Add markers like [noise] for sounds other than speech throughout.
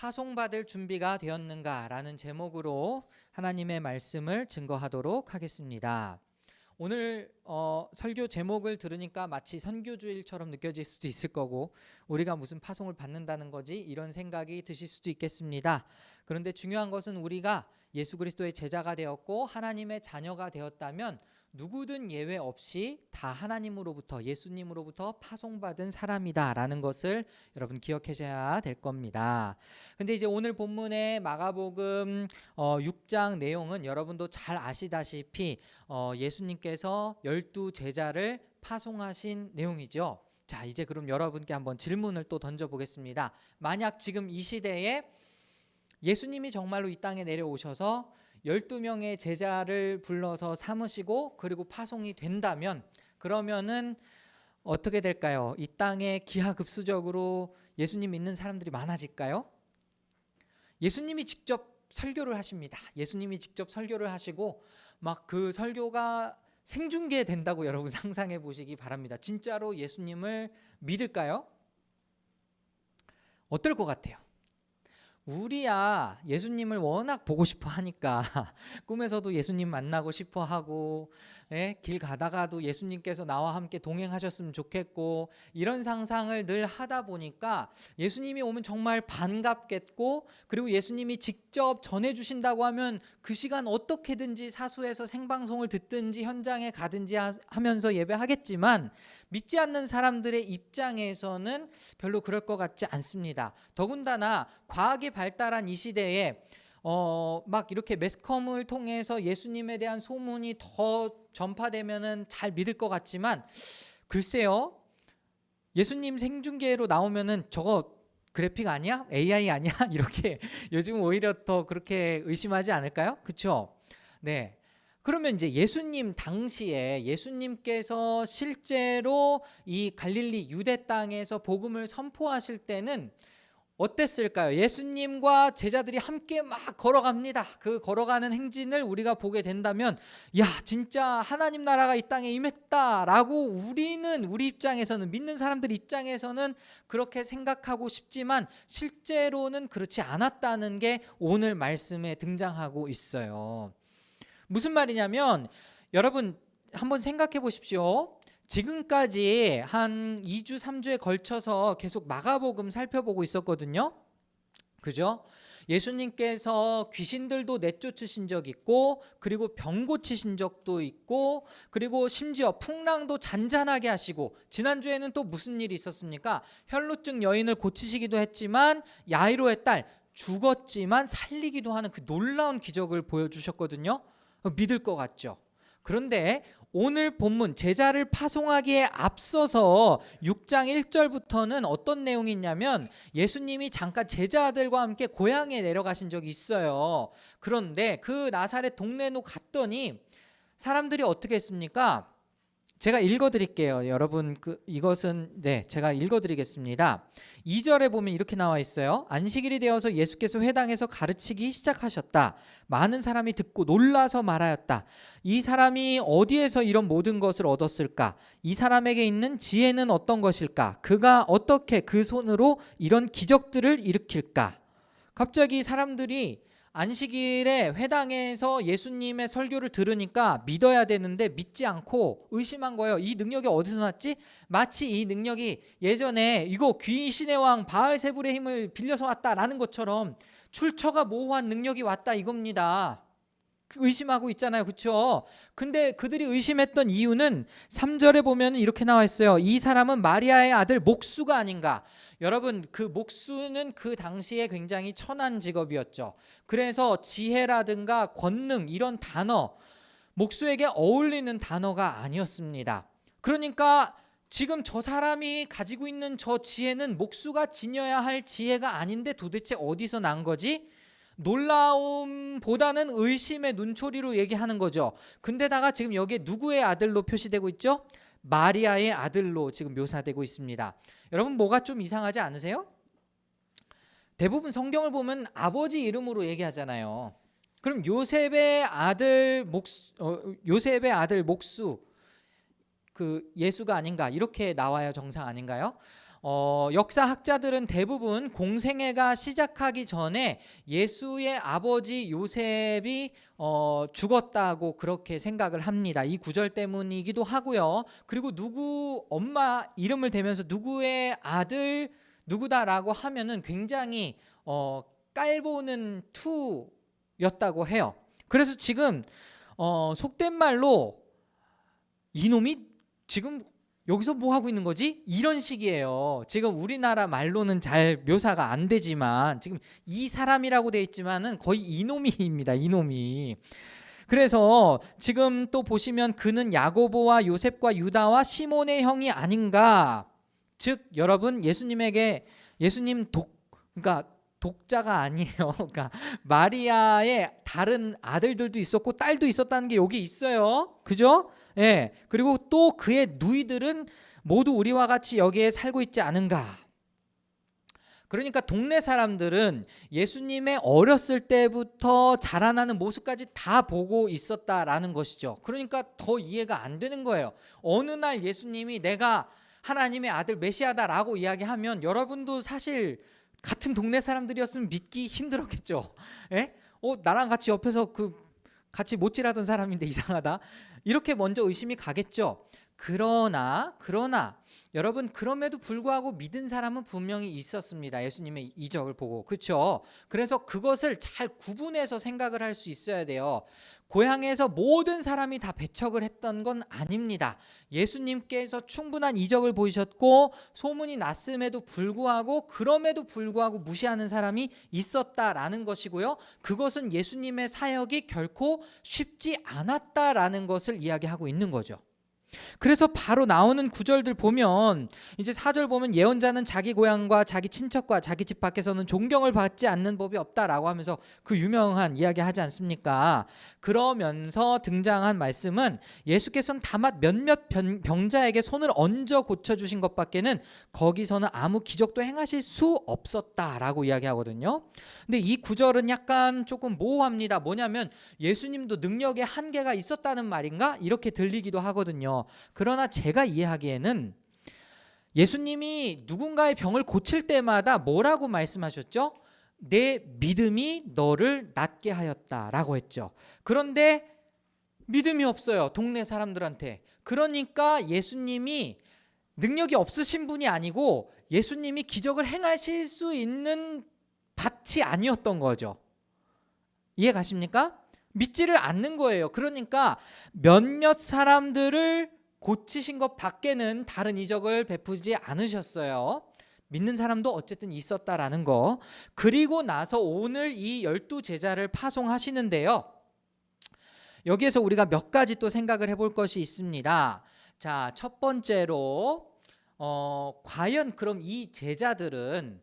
파송받을 준비가 되었는가라는 제목으로 하나님의 말씀을 증거하도록 하겠습니다. 오늘 어, 설교 제목을 들으니까 마치 선교주일처럼 느껴질 수도 있을 거고 우리가 무슨 파송을 받는다는 거지 이런 생각이 드실 수도 있겠습니다. 그런데 중요한 것은 우리가 예수 그리스도의 제자가 되었고 하나님의 자녀가 되었다면 누구든 예외 없이 다 하나님으로부터 예수님으로부터 파송받은 사람이다라는 것을 여러분 기억하셔야 될 겁니다. 근데 이제 오늘 본문의 마가복음 어, 6장 내용은 여러분도 잘 아시다시피 어, 예수님께서 열두 제자를 파송하신 내용이죠. 자, 이제 그럼 여러분께 한번 질문을 또 던져 보겠습니다. 만약 지금 이 시대에 예수님이 정말로 이 땅에 내려오셔서 12명의 제자를 불러서 삼으시고 그리고 파송이 된다면 그러면은 어떻게 될까요? 이 땅에 기하급수적으로 예수님 믿는 사람들이 많아질까요? 예수님이 직접 설교를 하십니다. 예수님이 직접 설교를 하시고 막 그 설교가 생중계 된다고 여러분 [laughs] 상상해 보시기 바랍니다. 진짜로 예수님을 믿을까요? 어떨 것 같아요? 우리야 예수님을 워낙 보고 싶어 하니까 [laughs] 꿈에서도 예수님 만나고 싶어 하고 예? 길 가다가도 예수님께서 나와 함께 동행하셨으면 좋겠고 이런 상상을 늘 하다 보니까 예수님이 오면 정말 반갑겠고 그리고 예수님이 직접 전해 주신다고 하면 그 시간 어떻게든지 사수해서 생방송을 듣든지 현장에 가든지 하면서 예배하겠지만 믿지 않는 사람들의 입장에서는 별로 그럴 것 같지 않습니다. 더군다나 과학이 발달한 이 시대에 어, 막 이렇게 매스컴을 통해서 예수님에 대한 소문이 더 전파되면은 잘 믿을 것 같지만 글쎄요. 예수님 생중계로 나오면은 저거 그래픽 아니야? AI 아니야? [laughs] 이렇게 요즘 오히려 더 그렇게 의심하지 않을까요? 그렇죠? 네. 그러면 이제 예수님 당시에 예수님께서 실제로 이 갈릴리 유대 땅에서 복음을 선포하실 때는 어땠을까요? 예수님과 제자들이 함께 막 걸어갑니다. 그 걸어가는 행진을 우리가 보게 된다면, 야, 진짜 하나님 나라가 이 땅에 임했다라고 우리는, 우리 입장에서는, 믿는 사람들 입장에서는 그렇게 생각하고 싶지만, 실제로는 그렇지 않았다는 게 오늘 말씀에 등장하고 있어요. 무슨 말이냐면, 여러분, 한번 생각해 보십시오. 지금까지 한 2주, 3주에 걸쳐서 계속 마가복음 살펴보고 있었거든요. 그죠? 예수님께서 귀신들도 내쫓으신 적 있고 그리고 병 고치신 적도 있고 그리고 심지어 풍랑도 잔잔하게 하시고 지난주에는 또 무슨 일이 있었습니까? 혈루증 여인을 고치시기도 했지만 야이로의 딸 죽었지만 살리기도 하는 그 놀라운 기적을 보여주셨거든요. 믿을 것 같죠? 그런데 오늘 본문 제자를 파송하기에 앞서서 6장 1절부터는 어떤 내용이 있냐면 예수님이 잠깐 제자들과 함께 고향에 내려가신 적이 있어요. 그런데 그 나사렛 동네로 갔더니 사람들이 어떻게 했습니까? 제가 읽어 드릴게요. 여러분 그 이것은 네, 제가 읽어 드리겠습니다. 2절에 보면 이렇게 나와 있어요. 안식일이 되어서 예수께서 회당에서 가르치기 시작하셨다. 많은 사람이 듣고 놀라서 말하였다. 이 사람이 어디에서 이런 모든 것을 얻었을까? 이 사람에게 있는 지혜는 어떤 것일까? 그가 어떻게 그 손으로 이런 기적들을 일으킬까? 갑자기 사람들이 안식일에 회당에서 예수님의 설교를 들으니까 믿어야 되는데 믿지 않고 의심한 거예요. 이 능력이 어디서 났지? 마치 이 능력이 예전에 이거 귀신의 왕 바알세불의 힘을 빌려서 왔다라는 것처럼 출처가 모호한 능력이 왔다 이겁니다. 의심하고 있잖아요. 그렇죠? 근데 그들이 의심했던 이유는 3절에 보면 이렇게 나와 있어요. 이 사람은 마리아의 아들 목수가 아닌가? 여러분 그 목수는 그 당시에 굉장히 천한 직업이었죠. 그래서 지혜라든가 권능 이런 단어 목수에게 어울리는 단어가 아니었습니다. 그러니까 지금 저 사람이 가지고 있는 저 지혜는 목수가 지녀야 할 지혜가 아닌데 도대체 어디서 난 거지? 놀라움보다는 의심의 눈초리로 얘기하는 거죠. 근데다가 지금 여기에 누구의 아들로 표시되고 있죠? 마리아의 아들로 지금 묘사되고 있습니다. 여러분 뭐가 좀 이상하지 않으세요? 대부분 성경을 보면 아버지 이름으로 얘기하잖아요. 그럼 요셉의 아들 목수 어, 요셉의 아들 목수 그 예수가 아닌가 이렇게 나와야 정상 아닌가요? 어, 역사학자들은 대부분 공생애가 시작하기 전에 예수의 아버지 요셉이 어, 죽었다고 그렇게 생각을 합니다. 이 구절 때문이기도 하고요. 그리고 누구 엄마 이름을 대면서 누구의 아들 누구다라고 하면은 굉장히 어, 깔보는 투였다고 해요. 그래서 지금 어, 속된 말로 이놈이 지금 여기서 뭐 하고 있는 거지? 이런 식이에요. 지금 우리나라 말로는 잘 묘사가 안 되지만 지금 이 사람이라고 돼 있지만은 거의 이놈이입니다. 이놈이. 그래서 지금 또 보시면 그는 야고보와 요셉과 유다와 시몬의 형이 아닌가. 즉 여러분 예수님에게 예수님 독 그러니까 독자가 아니에요. [laughs] 그러니까 마리아의 다른 아들들도 있었고 딸도 있었다는 게 여기 있어요. 그죠? 예. 그리고 또 그의 누이들은 모두 우리와 같이 여기에 살고 있지 않은가? 그러니까 동네 사람들은 예수님의 어렸을 때부터 자라나는 모습까지 다 보고 있었다라는 것이죠. 그러니까 더 이해가 안 되는 거예요. 어느 날 예수님이 내가 하나님의 아들 메시아다라고 이야기하면 여러분도 사실 같은 동네 사람들이었으면 믿기 힘들었겠죠. 예? 어, 나랑 같이 옆에서 그 같이 못질하던 사람인데 이상하다. 이렇게 먼저 의심이 가겠죠. 그러나 그러나 여러분 그럼에도 불구하고 믿은 사람은 분명히 있었습니다. 예수님의 이적을 보고. 그렇죠? 그래서 그것을 잘 구분해서 생각을 할 수 있어야 돼요. 고향에서 모든 사람이 다 배척을 했던 건 아닙니다. 예수님께서 충분한 이적을 보이셨고 소문이 났음에도 불구하고 그럼에도 불구하고 무시하는 사람이 있었다라는 것이고요. 그것은 예수님의 사역이 결코 쉽지 않았다라는 것을 이야기하고 있는 거죠. 그래서 바로 나오는 구절들 보면 이제 사절 보면 예언자는 자기 고향과 자기 친척과 자기 집 밖에서는 존경을 받지 않는 법이 없다라고 하면서 그 유명한 이야기 하지 않습니까? 그러면서 등장한 말씀은 예수께서는 다만 몇몇 병자에게 손을 얹어 고쳐 주신 것밖에는 거기서는 아무 기적도 행하실 수 없었다라고 이야기하거든요. 근데 이 구절은 약간 조금 모호합니다. 뭐냐면 예수님도 능력의 한계가 있었다는 말인가? 이렇게 들리기도 하거든요. 그러나 제가 이해하기에는 예수님이 누군가의 병을 고칠 때마다 뭐라고 말씀하셨죠? 내 믿음이 너를 낫게 하였다라고 했죠. 그런데 믿음이 없어요. 동네 사람들한테. 그러니까 예수님이 능력이 없으신 분이 아니고 예수님이 기적을 행하실 수 있는 밭이 아니었던 거죠. 이해 가십니까? 믿지를 않는 거예요. 그러니까 몇몇 사람들을 고치신 것 밖에는 다른 이적을 베푸지 않으셨어요. 믿는 사람도 어쨌든 있었다라는 거. 그리고 나서 오늘 이 열두 제자를 파송하시는데요. 여기에서 우리가 몇 가지 또 생각을 해볼 것이 있습니다. 자, 첫 번째로 어, 과연 그럼 이 제자들은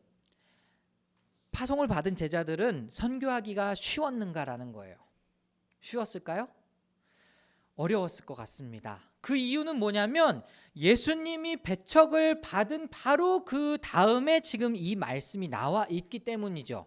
파송을 받은 제자들은 선교하기가 쉬웠는가라는 거예요. 쉬웠을까요? 어려웠을 것 같습니다. 그 이유는 뭐냐면 예수님이 배척을 받은 바로 그 다음에 지금 이 말씀이 나와 있기 때문이죠.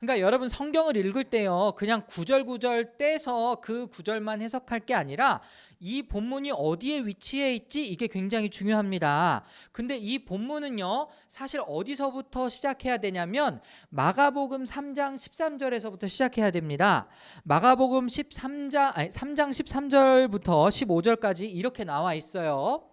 그러니까 여러분 성경을 읽을 때요. 그냥 구절 구절 떼서 그 구절만 해석할 게 아니라 이 본문이 어디에 위치해 있지 이게 굉장히 중요합니다. 근데 이 본문은요. 사실 어디서부터 시작해야 되냐면 마가복음 3장 13절에서부터 시작해야 됩니다. 마가복음 13장 아니 3장 13절부터 15절까지 이렇게 나와 있어요.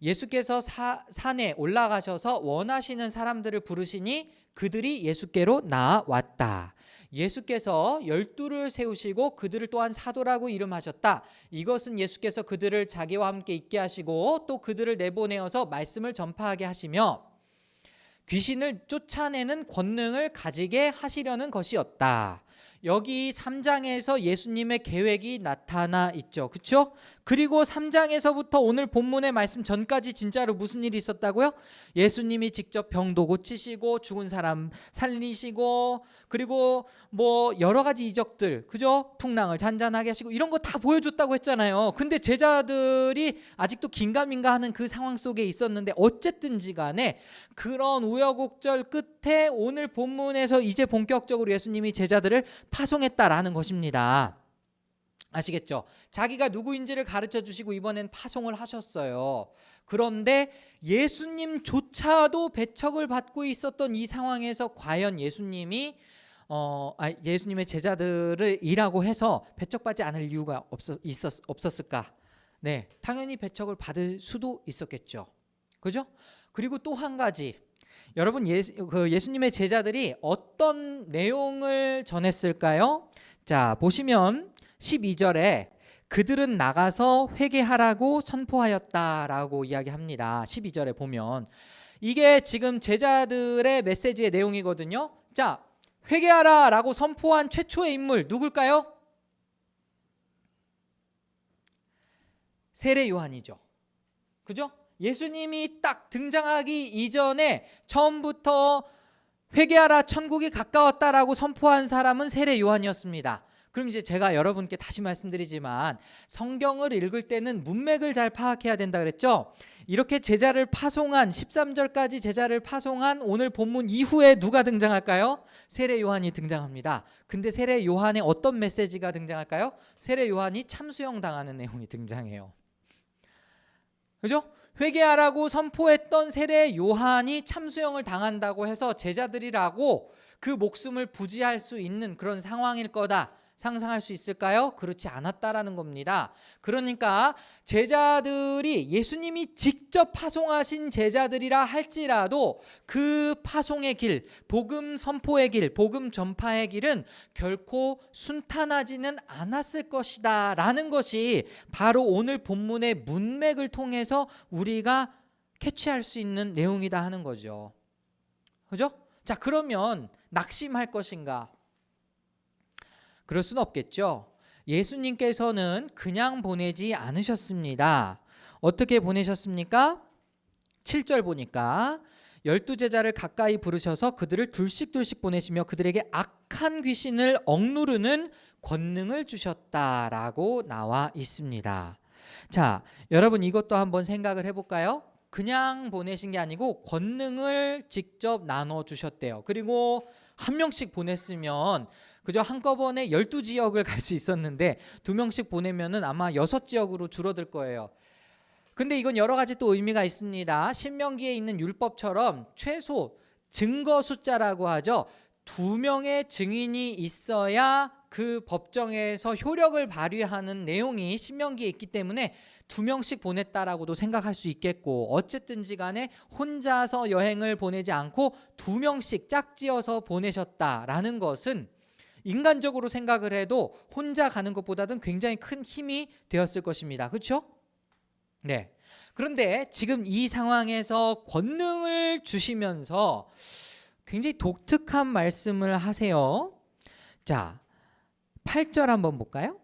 예수께서 사, 산에 올라가셔서 원하시는 사람들을 부르시니 그들이 예수께로 나왔다. 예수께서 열두를 세우시고 그들을 또한 사도라고 이름하셨다. 이것은 예수께서 그들을 자기와 함께 있게 하시고 또 그들을 내보내어서 말씀을 전파하게 하시며 귀신을 쫓아내는 권능을 가지게 하시려는 것이었다. 여기 3장에서 예수님의 계획이 나타나 있죠. 그렇죠? 그리고 3장에서부터 오늘 본문의 말씀 전까지 진짜로 무슨 일이 있었다고요? 예수님이 직접 병도 고치시고 죽은 사람 살리시고 그리고 뭐 여러 가지 이적들 그죠? 풍랑을 잔잔하게 하시고 이런 거 다 보여줬다고 했잖아요. 근데 제자들이 아직도 긴가민가 하는 그 상황 속에 있었는데 어쨌든지 간에 그런 우여곡절 끝에 오늘 본문에서 이제 본격적으로 예수님이 제자들을 파송했다라는 것입니다. 아시겠죠? 자기가 누구인지를 가르쳐 주시고 이번엔 파송을 하셨어요. 그런데 예수님조차도 배척을 받고 있었던 이 상황에서 과연 예수님이 어, 아, 예수님의 제자들을 이라고 해서 배척받지 않을 이유가 없었, 있었, 없었을까? 네, 당연히 배척을 받을 수도 있었겠죠. 그죠? 그리고 또 한 가지. 여러분 예수, 그 예수님의 제자들이 어떤 내용을 전했을까요? 자, 보시면 12절에 그들은 나가서 회개하라고 선포하였다라고 이야기합니다. 12절에 보면 이게 지금 제자들의 메시지의 내용이거든요. 자, 회개하라라고 선포한 최초의 인물 누굴까요? 세례 요한이죠. 그죠? 예수님이 딱 등장하기 이전에 처음부터 회개하라 천국이 가까웠다라고 선포한 사람은 세례 요한이었습니다. 그럼 이제 제가 여러분께 다시 말씀드리지만 성경을 읽을 때는 문맥을 잘 파악해야 된다 그랬죠? 이렇게 제자를 파송한 13절까지 제자를 파송한 오늘 본문 이후에 누가 등장할까요? 세례 요한이 등장합니다. 근데 세례 요한의 어떤 메시지가 등장할까요? 세례 요한이 참수형 당하는 내용이 등장해요. 그죠? 회개하라고 선포했던 세례 요한이 참수형을 당한다고 해서 제자들이라고 그 목숨을 부지할 수 있는 그런 상황일 거다. 상상할 수 있을까요? 그렇지 않았다라는 겁니다. 그러니까 제자들이 예수님이 직접 파송하신 제자들이라 할지라도 그 파송의 길, 복음 선포의 길, 복음 전파의 길은 결코 순탄하지는 않았을 것이다 라는 것이 바로 오늘 본문의 문맥을 통해서 우리가 캐치할 수 있는 내용이다 하는 거죠. 그죠? 자, 그러면 낙심할 것인가? 그럴 수는 없겠죠. 예수님께서는 그냥 보내지 않으셨습니다. 어떻게 보내셨습니까? 7절 보니까 열두 제자를 가까이 부르셔서 그들을 둘씩 둘씩 보내시며 그들에게 악한 귀신을 억누르는 권능을 주셨다라고 나와 있습니다. 자, 여러분 이것도 한번 생각을 해볼까요? 그냥 보내신 게 아니고 권능을 직접 나눠 주셨대요. 그리고 한 명씩 보냈으면 그저 한꺼번에 12지역을 갈 수 있었는데 두 명씩 보내면은 아마 여섯 지역으로 줄어들 거예요. 근데 이건 여러 가지 또 의미가 있습니다. 신명기에 있는 율법처럼 최소 증거 숫자라고 하죠. 두 명의 증인이 있어야 그 법정에서 효력을 발휘하는 내용이 신명기에 있기 때문에 두 명씩 보냈다라고도 생각할 수 있겠고 어쨌든지 간에 혼자서 여행을 보내지 않고 두 명씩 짝지어서 보내셨다라는 것은 인간적으로 생각을 해도 혼자 가는 것보다는 굉장히 큰 힘이 되었을 것입니다. 그렇죠? 네. 그런데 지금 이 상황에서 권능을 주시면서 굉장히 독특한 말씀을 하세요. 자, 8절 한번 볼까요?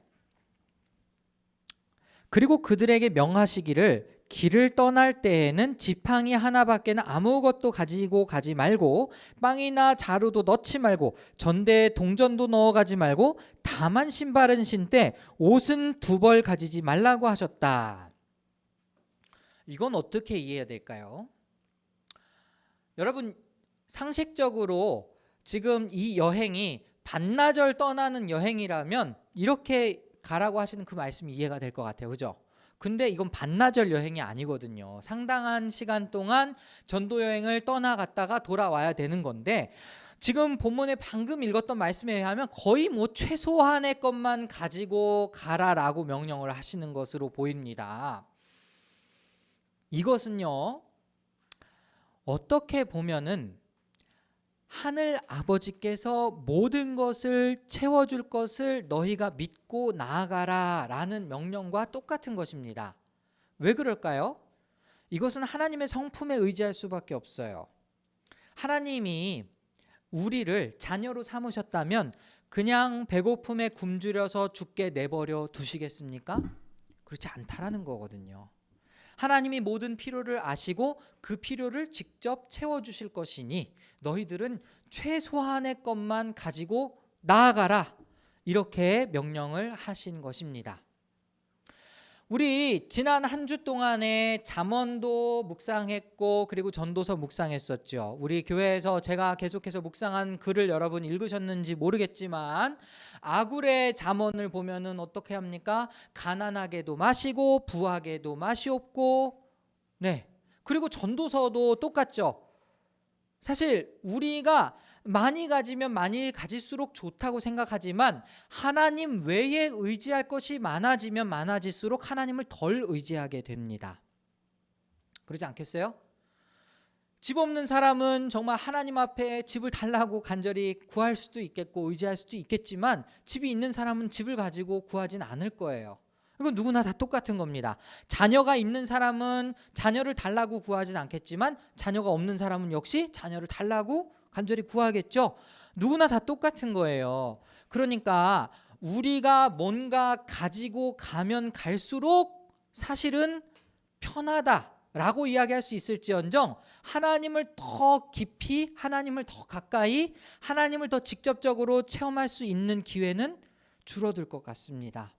그리고 그들에게 명하시기를 길을 떠날 때에는 지팡이 하나밖에는 아무것도 가지고 가지 말고 빵이나 자루도 넣지 말고 전대에 동전도 넣어 가지 말고 다만 신발은 신되 옷은 두 벌 가지지 말라고 하셨다. 이건 어떻게 이해해야 될까요? 여러분 상식적으로 지금 이 여행이 반나절 떠나는 여행이라면 이렇게 가라고 하시는 그 말씀이 이해가 될 것 같아요. 그죠? 근데 이건 반나절 여행이 아니거든요. 상당한 시간 동안 전도 여행을 떠나갔다가 돌아와야 되는 건데 지금 본문에 방금 읽었던 말씀에 의하면 거의 뭐 최소한의 것만 가지고 가라라고 명령을 하시는 것으로 보입니다. 이것은요. 어떻게 보면은 하늘 아버지께서 모든 것을 채워줄 것을 너희가 믿고 나아가라 라는 명령과 똑같은 것입니다. 왜 그럴까요? 이것은 하나님의 성품에 의지할 수밖에 없어요. 하나님이 우리를 자녀로 삼으셨다면 그냥 배고픔에 굶주려서 죽게 내버려 두시겠습니까? 그렇지 않다라는 거거든요. 하나님이 모든 필요를 아시고 그 필요를 직접 채워 주실 것이니 너희들은 최소한의 것만 가지고 나아가라. 이렇게 명령을 하신 것입니다. 우리 지난 한 주 동안에 잠언도 묵상했고 그리고 전도서 묵상했었죠. 우리 교회에서 제가 계속해서 묵상한 글을 여러분 읽으셨는지 모르겠지만 아굴의 잠언을 보면은 어떻게 합니까? 가난하게도 마시고 부하게도 맛이 없고 네. 그리고 전도서도 똑같죠. 사실 우리가 많이 가지면 많이 가질수록 좋다고 생각하지만 하나님 외에 의지할 것이 많아지면 많아질수록 하나님을 덜 의지하게 됩니다. 그러지 않겠어요? 집 없는 사람은 정말 하나님 앞에 집을 달라고 간절히 구할 수도 있겠고 의지할 수도 있겠지만 집이 있는 사람은 집을 가지고 구하진 않을 거예요. 이건 누구나 다 똑같은 겁니다. 자녀가 있는 사람은 자녀를 달라고 구하진 않겠지만 자녀가 없는 사람은 역시 자녀를 달라고 간절히 구하겠죠. 누구나 다 똑같은 거예요. 그러니까 우리가 뭔가 가지고 가면 갈수록 사실은 편하다라고 이야기할 수 있을지언정 하나님을 더 깊이 하나님을 더 가까이 하나님을 더 직접적으로 체험할 수 있는 기회는 줄어들 것 같습니다.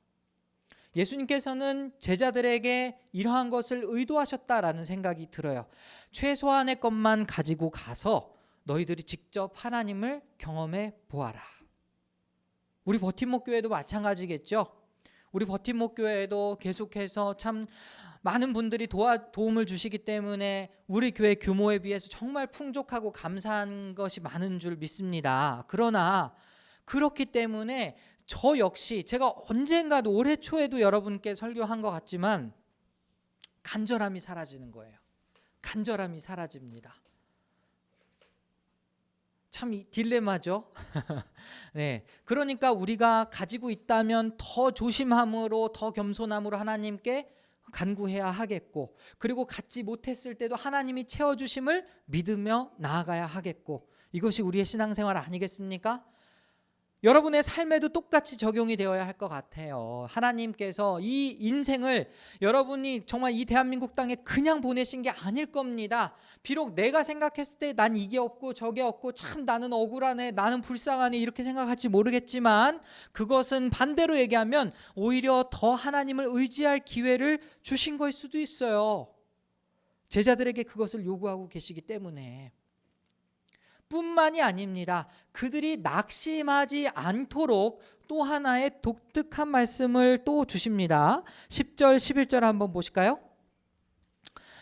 예수님께서는 제자들에게 이러한 것을 의도하셨다라는 생각이 들어요. 최소한의 것만 가지고 가서 너희들이 직접 하나님을 경험해 보아라. 우리 버팀목 교회도 마찬가지겠죠. 우리 버팀목 교회도 계속해서 참 많은 분들이 도와 도움을 주시기 때문에 우리 교회 규모에 비해서 정말 풍족하고 감사한 것이 많은 줄 믿습니다. 그러나 그렇기 때문에 저 역시 제가 언젠가도 올해 초에도 여러분께 설교한 것 같지만 간절함이 사라지는 거예요. 간절함이 사라집니다. 참 딜레마죠. [laughs] 네. 그러니까 우리가 가지고 있다면 더 조심함으로 더 겸손함으로 하나님께 간구해야 하겠고 그리고 갖지 못했을 때도 하나님이 채워 주심을 믿으며 나아가야 하겠고 이것이 우리의 신앙생활 아니겠습니까? 여러분의 삶에도 똑같이 적용이 되어야 할 것 같아요. 하나님께서 이 인생을 여러분이 정말 이 대한민국 땅에 그냥 보내신 게 아닐 겁니다. 비록 내가 생각했을 때 난 이게 없고 저게 없고 참 나는 억울하네, 나는 불쌍하네 이렇게 생각할지 모르겠지만 그것은 반대로 얘기하면 오히려 더 하나님을 의지할 기회를 주신 걸 수도 있어요. 제자들에게 그것을 요구하고 계시기 때문에. 뿐만이 아닙니다. 그들이 낙심하지 않도록 또 하나의 독특한 말씀을 또 주십니다. 10절, 11절 한번 보실까요?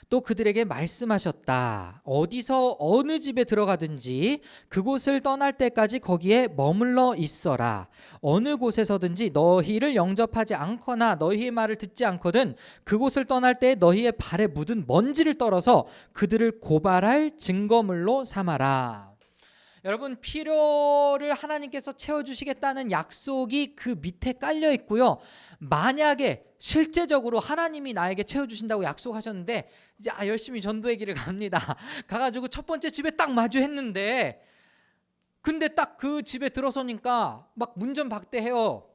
또 그들에게 말씀하셨다. 어디서 어느 집에 들어가든지 그곳을 떠날 때까지 거기에 머물러 있어라. 어느 곳에서든지 너희를 영접하지 않거나 너희의 말을 듣지 않거든 그곳을 떠날 때 너희의 발에 묻은 먼지를 떨어서 그들을 고발할 증거물로 삼아라. 여러분 필요를 하나님께서 채워주시겠다는 약속이 그 밑에 깔려 있고요. 만약에 실제적으로 하나님이 나에게 채워주신다고 약속하셨는데 이제 아, 열심히 전도의 길을 갑니다. [laughs] 가가지고 첫 번째 집에 딱 마주했는데 근데 딱 그 집에 들어서니까 막 문전박대해요.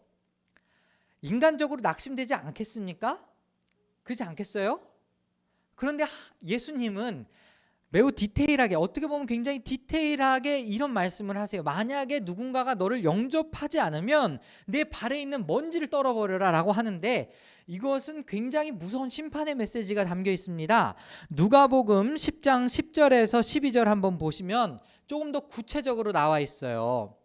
인간적으로 낙심되지 않겠습니까? 그렇지 않겠어요? 그런데 예수님은 매우 디테일하게 어떻게 보면 굉장히 디테일하게 이런 말씀을 하세요. 만약에 누군가가 너를 영접하지 않으면 내 발에 있는 먼지를 떨어버려라라고 하는데 이것은 굉장히 무서운 심판의 메시지가 담겨 있습니다. 누가복음 10장 10절에서 12절 한번 보시면 조금 더 구체적으로 나와 있어요.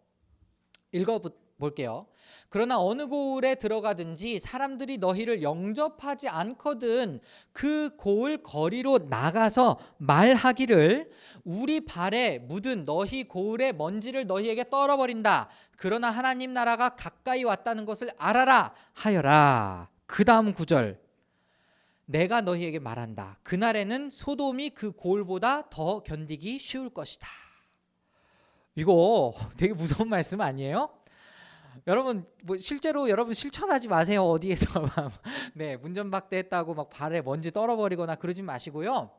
읽어 볼게요. 그러나 어느 고을에 들어가든지 사람들이 너희를 영접하지 않거든 그 고을 거리로 나가서 말하기를 우리 발에 묻은 너희 고을의 먼지를 너희에게 떨어버린다. 그러나 하나님 나라가 가까이 왔다는 것을 알아라 하여라. 그 다음 구절. 내가 너희에게 말한다. 그날에는 소돔이 그 고을보다 더 견디기 쉬울 것이다. 이거 되게 무서운 [laughs] 말씀 아니에요? 여러분 뭐 실제로 여러분 실천하지 마세요 어디에서 [laughs] 네 문전박대했다고 막 발에 먼지 떨어버리거나 그러지 마시고요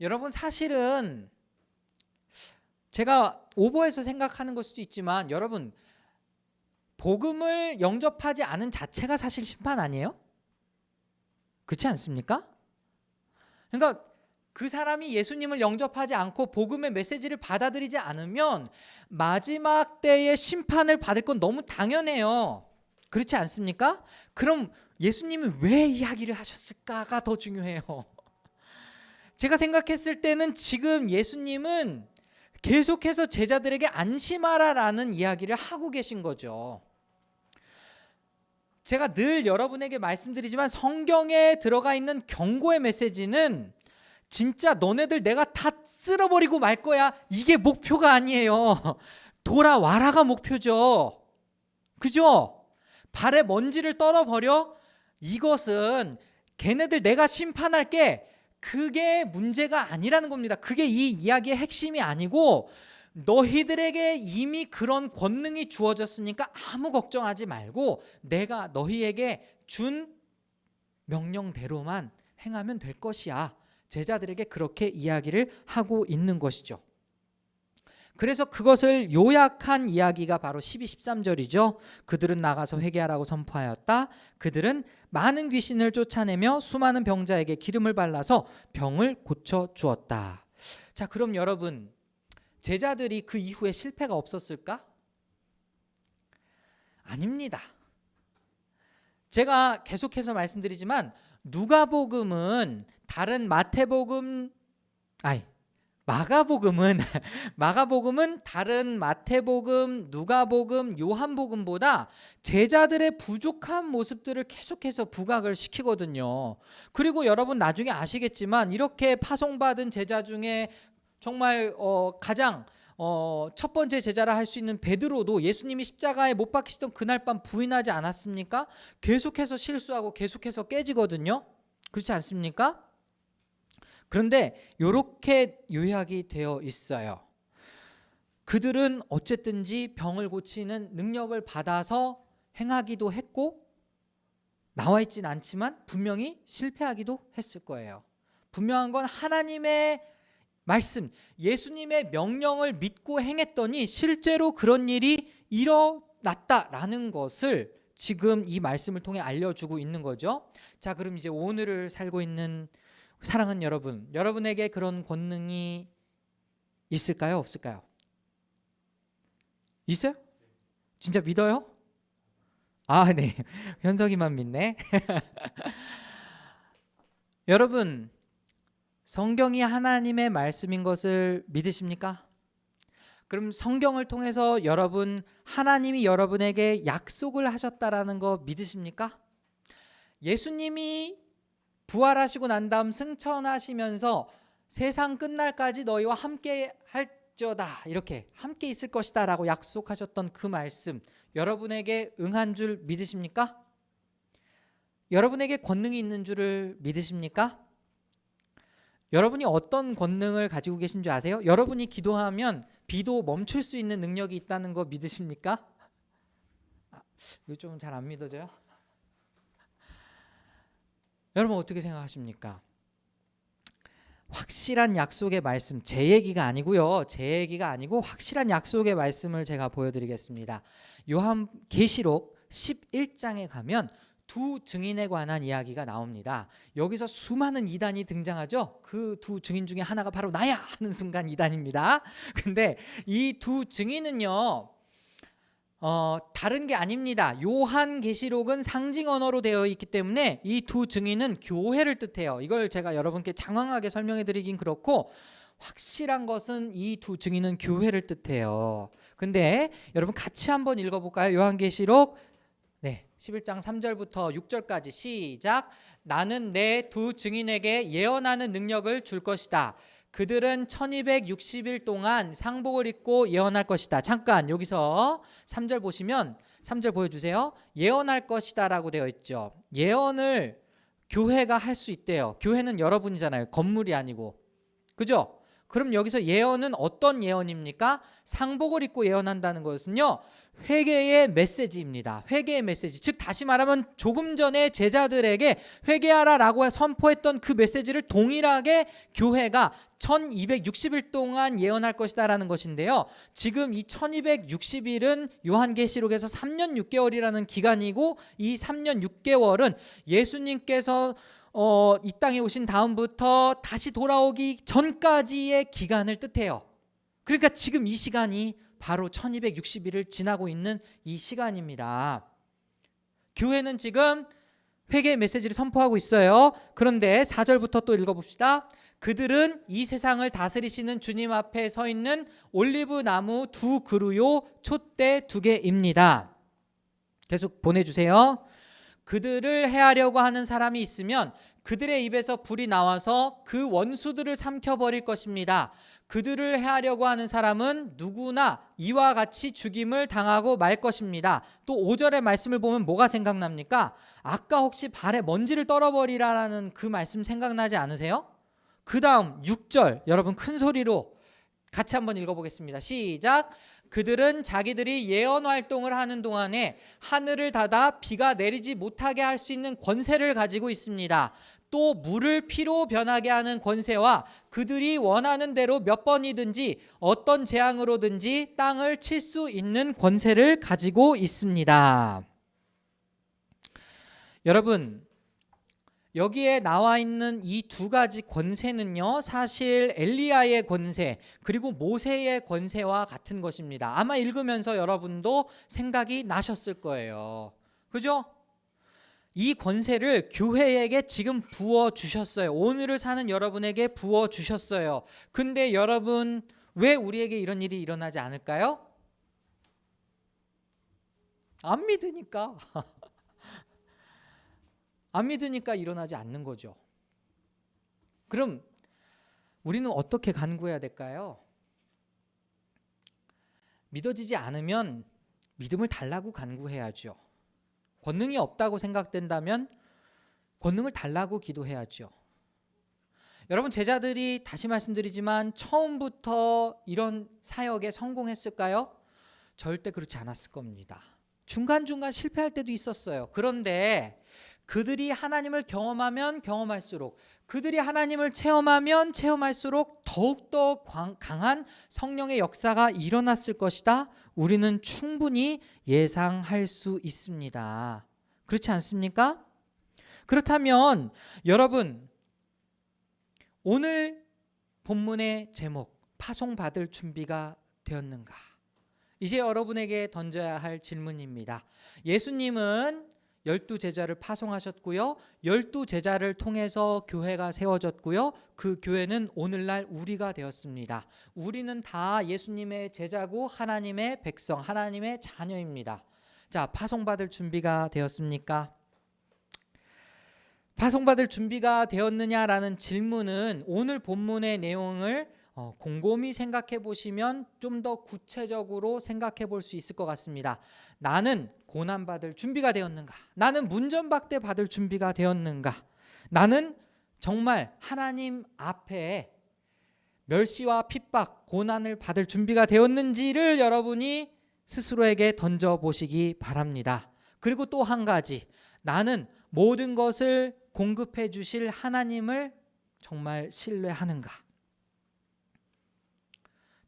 여러분 사실은 제가 오버해서 생각하는 걸 수도 있지만 여러분 복음을 영접하지 않은 자체가 사실 심판 아니에요? 그렇지 않습니까? 그러니까 그 사람이 예수님을 영접하지 않고 복음의 메시지를 받아들이지 않으면 마지막 때의 심판을 받을 건 너무 당연해요. 그렇지 않습니까? 그럼 예수님이 왜 이야기를 하셨을까가 더 중요해요. [laughs] 제가 생각했을 때는 지금 예수님은 계속해서 제자들에게 안심하라라는 이야기를 하고 계신 거죠. 제가 늘 여러분에게 말씀드리지만 성경에 들어가 있는 경고의 메시지는 진짜 너네들 내가 다 쓸어버리고 말 거야. 이게 목표가 아니에요. [laughs] 돌아와라가 목표죠. 그죠? 발에 먼지를 떨어버려? 이것은 걔네들 내가 심판할게. 그게 문제가 아니라는 겁니다. 그게 이 이야기의 핵심이 아니고 너희들에게 이미 그런 권능이 주어졌으니까 아무 걱정하지 말고 내가 너희에게 준 명령대로만 행하면 될 것이야. 제자들에게 그렇게 이야기를 하고 있는 것이죠. 그래서 그것을 요약한 이야기가 바로 12, 13절이죠. 그들은 나가서 회개하라고 선포하였다. 그들은 많은 귀신을 쫓아내며 수많은 병자에게 기름을 발라서 병을 고쳐 주었다. 자, 그럼 여러분 제자들이 그 이후에 실패가 없었을까? 아닙니다. 제가 계속해서 말씀드리지만 누가복음은 다른 마태복음 아니 마가복음은 [laughs] 마가복음은 다른 마태복음, 누가복음, 요한복음보다 제자들의 부족한 모습들을 계속해서 부각을 시키거든요. 그리고 여러분 나중에 아시겠지만 이렇게 파송받은 제자 중에 정말 어, 가장 어, 첫 번째 제자라 할 수 있는 베드로도 예수님이 십자가에 못 박히시던 그날 밤 부인하지 않았습니까? 계속해서 실수하고 계속해서 깨지거든요. 그렇지 않습니까? 그런데 이렇게 요약이 되어 있어요. 그들은 어쨌든지 병을 고치는 능력을 받아서 행하기도 했고 나와 있진 않지만 분명히 실패하기도 했을 거예요. 분명한 건 하나님의 말씀, 예수님의 명령을 믿고 행했더니 실제로 그런 일이 일어났다라는 것을 지금 이 말씀을 통해 알려주고 있는 거죠. 자, 그럼 이제 오늘을 살고 있는 사랑하는 여러분, 여러분에게 그런 권능이 있을까요? 없을까요? 있어요? 진짜 믿어요? 아, 네. [laughs] 현석이만 믿네. [laughs] 여러분, 성경이 하나님의 말씀인 것을 믿으십니까? 그럼 성경을 통해서 여러분 하나님이 여러분에게 약속을 하셨다라는 거 믿으십니까? 예수님이 부활하시고 난 다음 승천하시면서 세상 끝날까지 너희와 함께 할지어다 이렇게 함께 있을 것이다라고 약속하셨던 그 말씀 여러분에게 응한 줄 믿으십니까? 여러분에게 권능이 있는 줄을 믿으십니까? 여러분이 어떤 권능을 가지고 계신 줄 아세요? 여러분이 기도하면 비도 멈출 수 있는 능력이 있다는 거 믿으십니까? 아, 좀잘안 믿어져요? 여러분 어떻게 생각하십니까? 확실한 약속의 말씀 제 얘기가 아니고요. 제 얘기가 아니고 확실한 약속의 말씀을 제가 보여드리겠습니다. 요한 계시록 11장에 가면 두 증인에 관한 이야기가 나옵니다. 여기서 수많은 이단이 등장하죠. 그 두 증인 중에 하나가 바로 나야 하는 순간 이단입니다. [laughs] 근데 이 두 증인은요. 어, 다른 게 아닙니다. 요한 계시록은 상징 언어로 되어 있기 때문에 이 두 증인은 교회를 뜻해요. 이걸 제가 여러분께 장황하게 설명해 드리긴 그렇고 확실한 것은 이 두 증인은 교회를 뜻해요. 근데 여러분 같이 한번 읽어 볼까요? 요한계시록 네. 11장 3절부터 6절까지 시작. 나는 내 두 증인에게 예언하는 능력을 줄 것이다. 그들은 1260일 동안 상복을 입고 예언할 것이다. 잠깐 여기서 3절 보시면 3절 보여주세요. 예언할 것이다 라고 되어 있죠. 예언을 교회가 할 수 있대요. 교회는 여러분이잖아요. 건물이 아니고. 그죠? 그럼 여기서 예언은 어떤 예언입니까? 상복을 입고 예언한다는 것은요. 회개의 메시지입니다. 회개의 메시지. 즉 다시 말하면 조금 전에 제자들에게 회개하라라고 선포했던 그 메시지를 동일하게 교회가 1260일 동안 예언할 것이다라는 것인데요. 지금 이 1260일은 요한계시록에서 3년 6개월이라는 기간이고 이 3년 6개월은 예수님께서 어, 이 땅에 오신 다음부터 다시 돌아오기 전까지의 기간을 뜻해요. 그러니까 지금 이 시간이 바로 1260일을 지나고 있는 이 시간입니다. 교회는 지금 회개의 메시지를 선포하고 있어요. 그런데 4절부터 또 읽어봅시다. 그들은 이 세상을 다스리시는 주님 앞에 서 있는 올리브 나무 두 그루요 촛대 두 개입니다. 계속 보내주세요. 그들을 해하려고 하는 사람이 있으면 그들의 입에서 불이 나와서 그 원수들을 삼켜버릴 것입니다. 그들을 해하려고 하는 사람은 누구나 이와 같이 죽임을 당하고 말 것입니다. 또 5절의 말씀을 보면 뭐가 생각납니까? 아까 혹시 발에 먼지를 떨어버리라라는 그 말씀 생각나지 않으세요? 그 다음 6절 여러분 큰 소리로 같이 한번 읽어보겠습니다. 시작. 그들은 자기들이 예언 활동을 하는 동안에 하늘을 닫아 비가 내리지 못하게 할 수 있는 권세를 가지고 있습니다. 또 물을 피로 변하게 하는 권세와 그들이 원하는 대로 몇 번이든지 어떤 재앙으로든지 땅을 칠 수 있는 권세를 가지고 있습니다. 여러분, 여기에 나와 있는 이 두 가지 권세는요, 사실 엘리야의 권세, 그리고 모세의 권세와 같은 것입니다. 아마 읽으면서 여러분도 생각이 나셨을 거예요. 그죠? 이 권세를 교회에게 지금 부어 주셨어요. 오늘을 사는 여러분에게 부어 주셨어요. 근데 여러분 왜 우리에게 이런 일이 일어나지 않을까요? 안 믿으니까. [laughs] 안 믿으니까 일어나지 않는 거죠. 그럼 우리는 어떻게 간구해야 될까요? 믿어지지 않으면 믿음을 달라고 간구해야죠. 권능이 없다고 생각된다면 권능을 달라고 기도해야죠. 여러분 제자들이 다시 말씀드리지만 처음부터 이런 사역에 성공했을까요? 절대 그렇지 않았을 겁니다. 중간중간 실패할 때도 있었어요. 그런데 그들이 하나님을 경험하면 경험할수록 그들이 하나님을 체험하면 체험할수록 더욱더 강한 성령의 역사가 일어났을 것이다. 우리는 충분히 예상할 수 있습니다. 그렇지 않습니까? 그렇다면 여러분 오늘 본문의 제목 파송받을 준비가 되었는가? 이제 여러분에게 던져야 할 질문입니다. 예수님은 열두 제자를 파송하셨고요. 열두 제자를 통해서 교회가 세워졌고요. 그 교회는 오늘날 우리가 되었습니다. 우리는 다 예수님의 제자고 하나님의 백성, 하나님의 자녀입니다. 자, 파송받을 준비가 되었습니까? 파송받을 준비가 되었느냐라는 질문은 오늘 본문의 내용을 어, 곰곰이 생각해 보시면 좀 더 구체적으로 생각해 볼 수 있을 것 같습니다. 나는 고난받을 준비가 되었는가? 나는 문전박대 받을 준비가 되었는가? 나는 정말 하나님 앞에 멸시와 핍박, 고난을 받을 준비가 되었는지를 여러분이 스스로에게 던져 보시기 바랍니다. 그리고 또 한 가지, 나는 모든 것을 공급해 주실 하나님을 정말 신뢰하는가?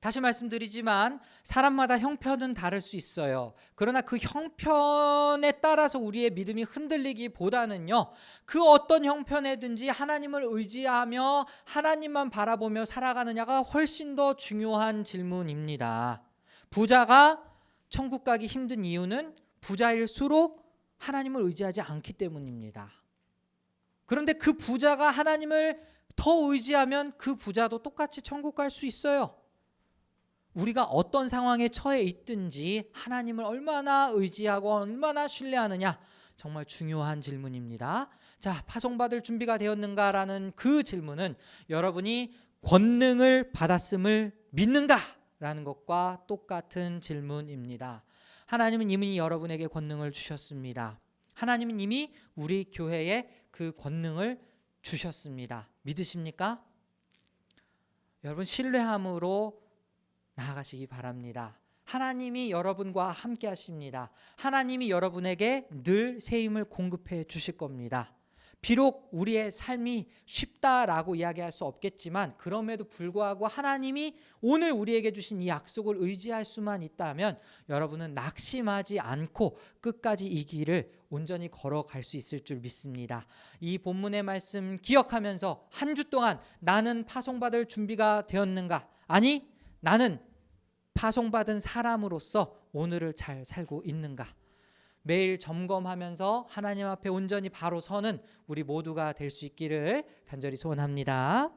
다시 말씀드리지만 사람마다 형편은 다를 수 있어요. 그러나 그 형편에 따라서 우리의 믿음이 흔들리기보다는요. 그 어떤 형편에든지 하나님을 의지하며 하나님만 바라보며 살아가느냐가 훨씬 더 중요한 질문입니다. 부자가 천국 가기 힘든 이유는 부자일수록 하나님을 의지하지 않기 때문입니다. 그런데 그 부자가 하나님을 더 의지하면 그 부자도 똑같이 천국 갈 수 있어요. 우리가 어떤 상황에 처해 있든지 하나님을 얼마나 의지하고 얼마나 신뢰하느냐 정말 중요한 질문입니다. 자, 파송받을 준비가 되었는가라는 그 질문은 여러분이 권능을 받았음을 믿는가라는 것과 똑같은 질문입니다. 하나님은 이미 여러분에게 권능을 주셨습니다. 하나님은 이미 우리 교회에 그 권능을 주셨습니다. 믿으십니까? 여러분 신뢰함으로 나아가시기 바랍니다. 하나님이 여러분과 함께 하십니다. 하나님이 여러분에게 늘새 힘을 공급해 주실 겁니다. 비록 우리의 삶이 쉽다라고 이야기할 수 없겠지만 그럼에도 불구하고 하나님이 오늘 우리에게 주신 이 약속을 의지할 수만 있다면 여러분은 낙심하지 않고 끝까지 이 길을 온전히 걸어갈 수 있을 줄 믿습니다. 이 본문의 말씀 기억하면서 한 주 동안 나는 파송받을 준비가 되었는가? 아니 나는 파송받은 사람으로서 오늘을 잘 살고 있는가? 매일 점검하면서 하나님 앞에 온전히 바로 서는 우리 모두가 될 수 있기를 간절히 소원합니다.